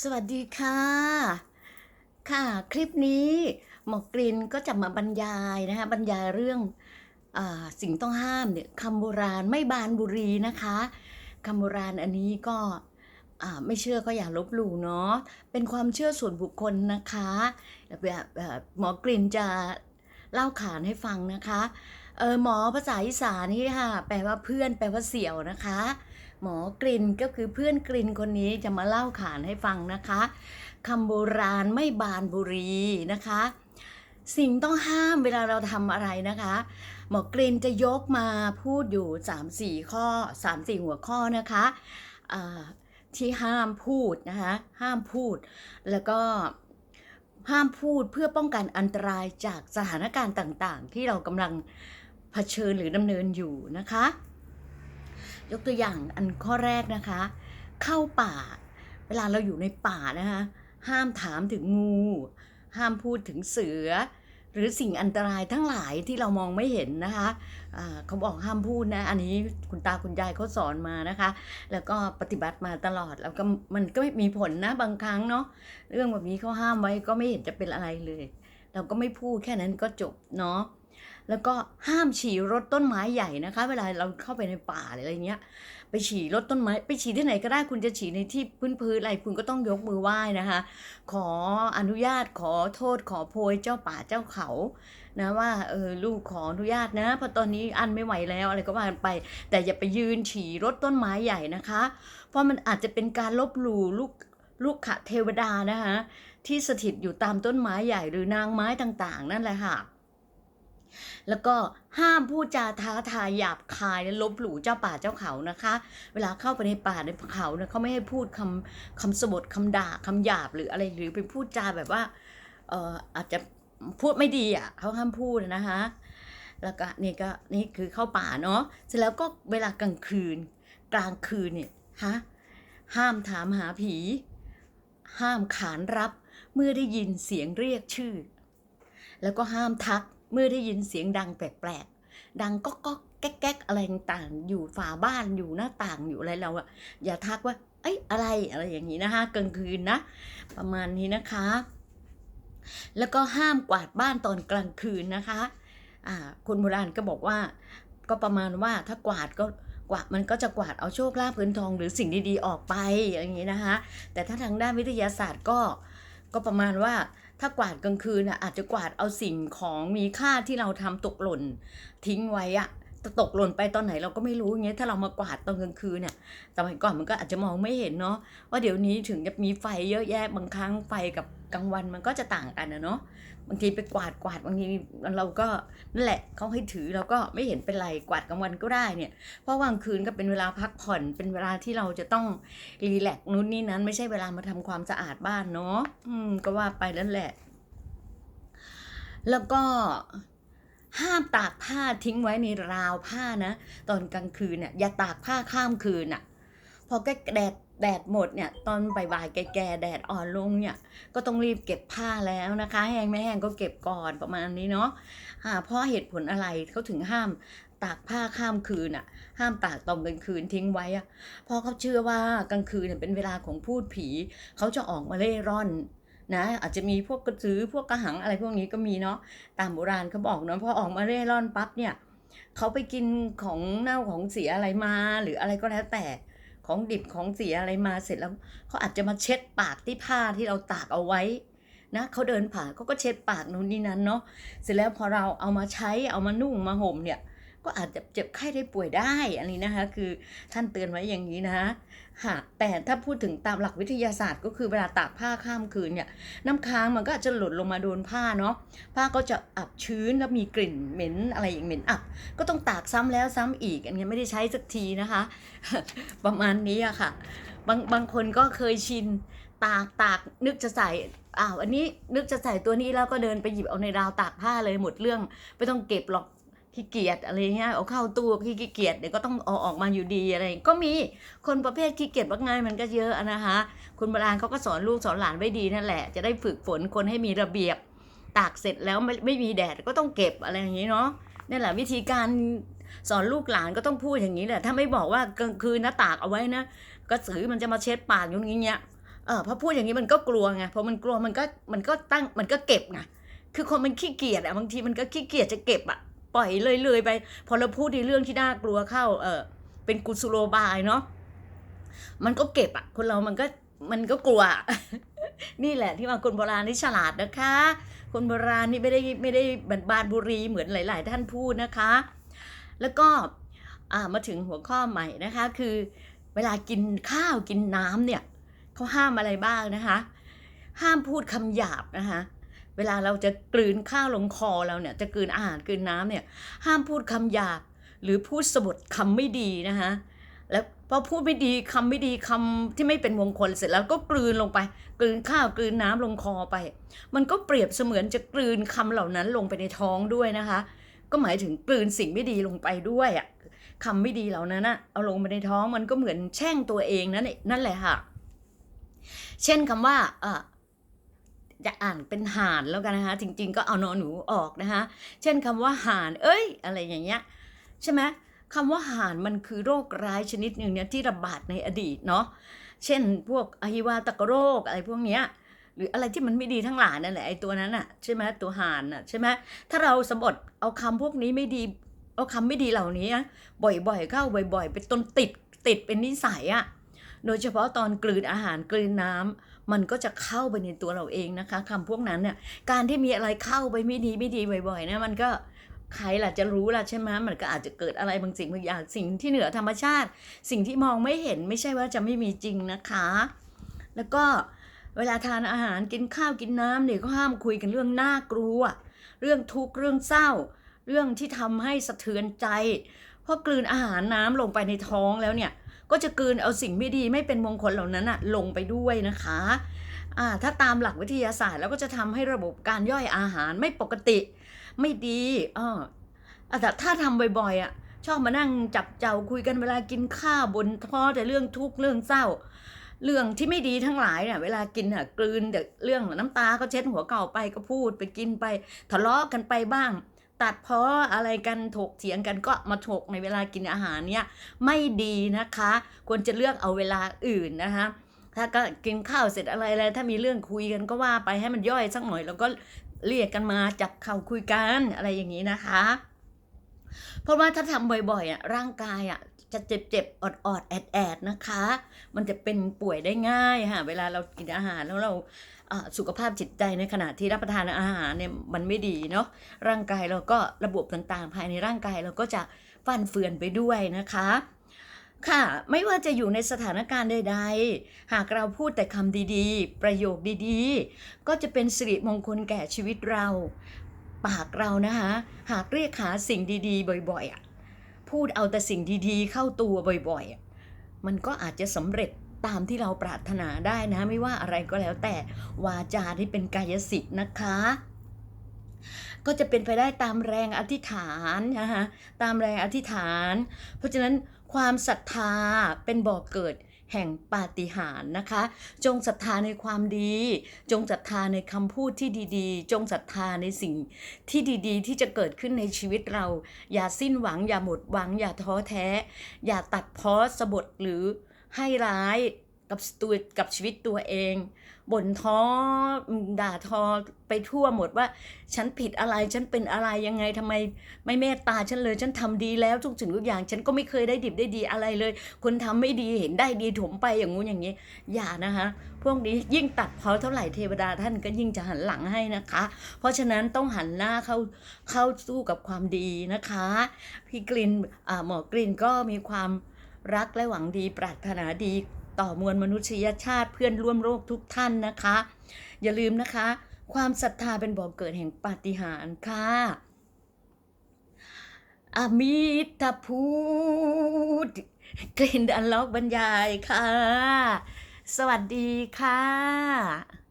สวัสดีค่ะ ค่ะคลิปนี้หมอกรินก็จะมาบรรยายนะคะบรรยายเรื่องอสิ่งต้องห้ามเนี่ยคำโบราณไม่บานบุรีนะคะคำโบราณอันนี้ก็ไม่เชื่อก็อย่าลบหลู่เนาะเป็นความเชื่อส่วนบุคคลนะคะแบบแบบหมอกรินจะเล่าขานให้ฟังนะคะเออหมอภาษาอีสานนี่ค่ะแปลว่าเพื่อนแปลว่าเสี่ยวนะคะ หมอกลินก็คือเพื่อนกลินคนนี้จะมาเล่าขานให้ฟังนะคะคำโบราณไม่บานบุรีนะคะ สิ่งต้องห้ามเวลาเราทำอะไรนะคะ หมอกลินจะยกมาพูดอยู่ 3-4 ข้อ 3-4 หัวข้อนะคะที่ห้ามพูดนะคะห้ามพูด แล้วก็ห้ามพูดเพื่อป้องกันอันตรายจากสถานการณ์ต่างๆ ที่เรากำลังเผชิญหรือดำเนินอยู่นะคะ ยกตัวอย่างอันข้อแรกนะคะ เข้าป่า เวลาเราอยู่ในป่านะคะ ห้ามถามถึงงู ห้ามพูดถึงเสือ หรือสิ่งอันตรายทั้งหลายที่เรามองไม่เห็นนะคะอ่าเขาบอกห้ามพูดนะ อันนี้คุณตาคุณยายเขาสอนมานะคะ แล้วก็ปฏิบัติมาตลอด แล้วก็มันก็มีผลนะบางครั้งเนาะ เรื่องแบบนี้เขาห้ามไว้ก็ไม่เห็นจะเป็นอะไรเลย เราก็ไม่พูดแค่นั้นก็จบเนาะ แล้วก็ห้ามฉี่รถต้นไม้ใหญ่นะคะ เวลาเราเข้าไปในป่าออะไรเงี้ย ไปฉี่รถต้นไม้ ไปฉี่ที่ไหนก็ได้คุณจะฉี่ในที่พื้นพื้นอะไรคุณก็ต้องยกมือไหว้นะคะ ขออนุญาตขอโทษขอโพยเจ้าป่าเจ้าเขานะว่าเออลูกขออนุญาตนะเพราะตอนนี้อันไม่ไหวแล้วอะไรก็ว่ากันไป แต่อย่าไปยืนฉี่รถต้นไม้ใหญ่นะคะ เพราะมันอาจจะเป็นการลบหลู่ลูกลูกขะเทวดานะคะที่สถิตอยู่ตามต้นไม้ใหญ่หรือนางไม้ต่างๆ นั่นแหละค่ะ แล้วก็ห้ามพูดจาท้าทายหยาบคายและลบหลู่เจ้าป่าเจ้าเขานะคะ เวลาเข้าไปในป่าในเขาเนี่ยเขาไม่ให้พูดคำคำสบทคำด่าคำหยาบหรืออะไรหรือไปพูดจาแบบว่าเอ่ออาจจะพูดไม่ดีอะเขาห้ามพูดนะคะ แล้วก็นี่ก็นี่คือเข้าป่าเนาะเสร็จแล้วก็เวลากลางคืน กลางคืนเนี่ยฮะห้ามถามหาผี ห้ามขานรับเมื่อได้ยินเสียงเรียกชื่อ แล้วก็ห้ามทัก เมื่อได้ยินเสียงดังแปลกๆ ดังก็ก็แก๊กแก๊กอะไรต่างๆอยู่ฝาบ้านอยู่หน้าต่างอยู่อะไรเราอะอย่าทักว่าเอ้ยอะไรอะไรอย่างนี้นะคะกลางคืนนะ ประมาณนี้นะคะ แล้วก็ห้ามกวาดบ้านตอนกลางคืนนะคะอ่าคนโบราณก็บอกว่า ก็ประมาณว่าถ้ากวาดก็กวาดมันก็จะกวาดเอาโชคลาภเงินทองหรือสิ่งดีๆออกไปอย่างนี้นะคะแต่ถ้าทางด้านวิทยาศาสตร์ก็ก็ประมาณว่า ถ้ากวาดกลางคืนน่ะอาจจะกวาดเอาสิ่งของมีค่าที่เราทำตกหล่น ทิ้งไว้อะแต่ตกหล่นไปตอนไหนเราก็ไม่รู้อย่างเงี้ยถ้าเรามากวาดตอนกลางคืนเนี่ยสมัยก่อนมันก็อาจจะมองไม่เห็นเนาะว่าเดี๋ยวนี้ถึงจะมีไฟเยอะแยะบางครั้งไฟกับกลางวันมันก็จะต่างกันนะเนาะ บางทีไปกวาดกวาดบางทีเราก็นั่นแหละเขาให้ถือเราก็ไม่เห็นเป็นไรกวาดกลางวันก็ได้เนี่ย เพราะว่างคืนก็เป็นเวลาพักผ่อนเป็นเวลาที่เราจะต้องรีแลกซ์นู้นนี่นั้นไม่ใช่เวลามาทำความสะอาดบ้านเนาะอืมก็ว่าไปนั่นแหละ แล้วก็ห้ามตากผ้าทิ้งไว้ในราวผ้านะ ตอนกลางคืนเนี่ยอย่าตากผ้าข้ามคืนอะ พอแกแดด แดดหมดเนี่ยตอนบ่ายๆแก่ๆแดดอ่อนลงเนี่ยก็ต้องรีบเก็บผ้าแล้วนะคะ แห้งไม่แห้งก็เก็บก่อนประมาณนี้เนาะอ่าเพราะเหตุผลอะไรเขาถึงห้ามตากผ้าข้ามคืนอะ ห้ามตากตอนกลางคืนทิ้งไว้อะเพราะเขาเชื่อว่ากลางคืนเนี่ยเป็นเวลาของพูดผีเขาจะออกมาเล่ร่อนนะอาจจะมีพวกกระสือพวกกระหังอะไรพวกนี้ก็มีเนาะตามโบราณเขาบอกเนาะพอออกมาเร่ร่อนปั๊บเนี่ยเขาไปกินของเน่าของเสียอะไรมาหรืออะไรก็แล้วแต่ ของดิบของเสียอะไรมาเสร็จแล้วเขาอาจจะมาเช็ดปากที่ผ้าที่เราตากเอาไว้นะเขาเดินผ่านเขาก็เช็ดปากนู่นนี่นั้นเนาะเสร็จแล้วพอเราเอามาใช้เอามานุ่งมาห่มเนี่ย ก็อาจจะเจ็บไข้ได้ป่วยได้อันนี้นะคะ คือท่านเตือนไว้อย่างนี้นะค่ะแต่ถ้าพูดถึงตามหลักวิทยาศาสตร์ก็คือเวลาตากผ้าข้ามคืนเนี่ยน้ำค้างมันก็อาจจะหล่นลงมาโดนผ้าเนาะผ้าก็จะอับชื้นแล้วมีกลิ่นเหม็นอะไรอย่างเหม็นอับ ก็ต้องตากซ้ำแล้วซ้ำอีก อันนี้ไม่ได้ใช้สักทีนะคะ ประมาณนี้อะค่ะ บางบางคนก็เคยชินตากตากนึกจะใส่อ้าวอันนี้นึกจะใส่ตัวนี้แล้วก็เดินไปหยิบเอาในราวตากผ้าเลยหมดเรื่อง ไม่ต้องเก็บหรอก ขี้เกียจอะไรเงี้ยเอาเข้าตู้ขี้เกียจเดี๋ยวก็ต้องเอาออกมาอยู่ดีอะไร ก็มีคนประเภทขี้เกียจว่าไงมันก็เยอะนะคะคุณโบราณเขาก็สอนลูกสอนหลานไว้ดีนั่นแหละ จะได้ฝึกฝนคนให้มีระเบียบตากเสร็จแล้วไม่ไม่มีแดดก็ต้องเก็บอะไรอย่างนี้เนาะนี่แหละวิธีการสอนลูกหลานก็ต้องพูดอย่างนี้แหละ ถ้าไม่บอกว่ากลางคืนนะตากเอาไว้นะกระสือมันจะมาเช็ดปากอย่างนี้เงี้ยเออพอพูดอย่างนี้มันก็กลัวไงพอมันกลัวมันก็มันก็ตั้งมันก็เก็บไงคือคนมันขี้เกียจอะบางทีมันก็ขี้เกียจจะเก็บอะ ปล่อยเลยเลยๆไป พอเราพูดในเรื่องที่น่ากลัวเข้า เออเป็นกุศโลบายเนาะมันก็เก็บอะคนเรามันก็มันก็กลัว นี่แหละที่ว่าคนโบราณนี่ฉลาดนะคะ คนโบราณนี่ไม่ได้ไม่ได้บันบานบุรีเหมือนหลาย ๆ ท่านพูดนะคะ แล้วก็มาถึงหัวข้อใหม่นะคะ คือเวลากินข้าวกินน้ำเนี่ยเขาห้ามอะไรบ้างนะคะ ห้ามพูดคำหยาบนะคะ เวลาเราจะกลืนข้าวลงคอเราเนี่ย จะกลืนอาหารกลืนน้ำเนี่ย ห้ามพูดคำหยาบ หรือพูดสะบดคำไม่ดีนะคะแล้วพอพูดไม่ดีคำไม่ดีคำที่ไม่เป็นมงคลเสร็จแล้วก็กลืนลงไป กลืนข้าวกลืนน้ำลงคอไป มันก็เปรียบเสมือนจะกลืนคำเหล่านั้นลงไปในท้องด้วยนะคะ ก็หมายถึงกลืนสิ่งไม่ดีลงไปด้วยอะคำไม่ดีเหล่านั้นนะเอาลงไปในท้องมันก็เหมือนแช่งตัวเองนั่นนั่นแหละค่ะ เช่นคำว่าเออ จะอ่านเป็นห่านแล้วกันนะคะ จริง ๆ ก็เอานอนหนูออกนะคะ เช่นคำว่าห่าน เอ้ย อะไรอย่างเงี้ยใช่ไหมคำว่าห่านมันคือโรคร้ายชนิดหนึ่งเนี่ยที่ระบาดในอดีตเนาะเช่นพวกอหิวาตกโรคอะไรพวกเนี้ยหรืออะไรที่มันไม่ดีทั้งหลายนั่นแหละไอ้ตัวนั้นน่ะใช่ไหมตัวห่านน่ะใช่ไหมถ้าเราสะบดเอาคำพวกนี้ไม่ดี เอาคำไม่ดีเหล่านี้บ่อยๆเข้าบ่อย ๆ เป็นต้นติดติดเป็นนิสัยอะ่ะโดยเฉพาะตอนกลืนอาหารกลืนน้ำ มันก็จะเข้าไปในตัวเราเองนะคะคำพวกนั้นเนี่ยการที่มีอะไรเข้าไปไม่ดีไม่ดีบ่อยๆนะมันก็ใครล่ะจะรู้ล่ะใช่ไหมมันก็อาจจะเกิดอะไรบางสิ่งบางอย่างสิ่งที่เหนือธรรมชาติ สิ่งที่มองไม่เห็นไม่ใช่ว่าจะไม่มีจริงนะคะ แล้วก็เวลาทานอาหารกินข้าวกินน้ำเนี่ยก็ห้ามคุยกันเรื่องน่ากลัว เรื่องทุกข์เรื่องเศร้า เรื่องที่ทำให้สะเทือนใจ เพราะกลืนอาหารน้ำลงไปในท้องแล้วเนี่ย ก็จะกลืนเอาสิ่งไม่ดีไม่เป็นมงคลเหล่านั้นอะลงไปด้วยนะคะอ่าถ้าตามหลักวิทยาศาสตร์แล้วก็จะทำให้ระบบการย่อยอาหารไม่ปกติ ไม่ดีอ่าอะแต่ถ้าทำบ่อยๆอะชอบมานั่งจับเจ้าคุยกันเวลากินข้าวบนท้อแต่เรื่องทุกข์เรื่องเศร้า เรื่องที่ไม่ดีทั้งหลายเนี่ยเวลากินอะกลืนแต่เรื่องน้ำตาก็เช็ดหัวเก่าไปก็พูดไปกินไปทะเลาะกันไปบ้าง ตัดเพ้ออะไรกันถกเถียงกันก็มาถกในเวลากินอาหารเนี่ยไม่ดีนะคะ ควรจะเลือกเอาเวลาอื่นนะคะถ้าก็กินข้าวเสร็จอะไรอะไรถ้ามีเรื่องคุยกันก็ว่าไปให้มันย่อยสักหน่อยแล้วก็เรียกกันมาจับเข่าคุยกันอะไรอย่างนี้นะคะ เพราะว่าถ้าทำบ่อยๆอะร่างกายอะ จะเจ็บๆอดๆแอดๆนะคะ มันจะเป็นป่วยได้ง่ายค่ะ เวลาเรากินอาหารแล้วเราสุขภาพจิตใจในขณะที่รับประทานอาหารเนี่ยมันไม่ดีเนาะ ร่างกายเราก็ระบบต่างๆ ภายในร่างกายเราก็จะฟันเฟือนไปด้วยนะคะ ค่ะ ไม่ว่าจะอยู่ในสถานการณ์ใดๆ หากเราพูดแต่คำดีๆ ประโยคดีๆ ก็จะเป็นสิริมงคลแก่ชีวิตเรา ปากเรานะคะ หากเรียกหาสิ่งดีๆ บ่อยๆอะ พูดเอาแต่สิ่งดีๆ เข้าตัวบ่อยๆ มันก็อาจจะสำเร็จตามที่เราปรารถนาได้นะ ไม่ว่าอะไรก็แล้วแต่วาจาที่เป็นกายสิทธิ์นะคะ ก็จะเป็นไปได้ตามแรงอธิษฐานนะคะตามแรงอธิษฐาน เพราะฉะนั้นความศรัทธาเป็นบ่อกเกิด แห่งปาฏิหาริย์นะคะ จงศรัทธาในความดี จงศรัทธาในคำพูดที่ดีๆ จงศรัทธาในสิ่งที่ดีๆ ที่จะเกิดขึ้นในชีวิตเรา อย่าสิ้นหวังอย่าหมดหวังอย่าท้อแท้ อย่าตัดพ้อสะบดหรือให้ร้าย กับตัวกับชีวิตตัวเองบ่นท้อด่าทอไปทั่วหมดว่า ฉันผิดอะไรฉันเป็นอะไรยังไงทำไม ไม่เมตตาฉันเลย ฉันทำดีแล้วทุกสิ่งทุกอย่าง ฉันก็ไม่เคยได้ดิบได้ดีอะไรเลย คนทำไม่ดีเห็นได้ดีถมไปอย่างงู้นอย่างนี้ อย่านะคะ พวกนี้ยิ่งตัดเพาเท่าไหร่เทวดาท่านก็ยิ่งจะหันหลังให้นะคะ เพราะฉะนั้นต้องหันหน้าเข้าเข้าสู้กับความดีนะคะ พี่กลินหมอกลินก็มีความรักและหวังดีปรารถนาดี ต่อมวลมนุษยชาติเพื่อนร่วมโลกทุกท่านนะคะ อย่าลืมนะคะ ความศรัทธาเป็นบ่อกเกิดแห่งปาฏิหาริย์ค่ะอมิตาพูดกลิ่นอันล็อกบรรยายค่ะ สวัสดีค่ะ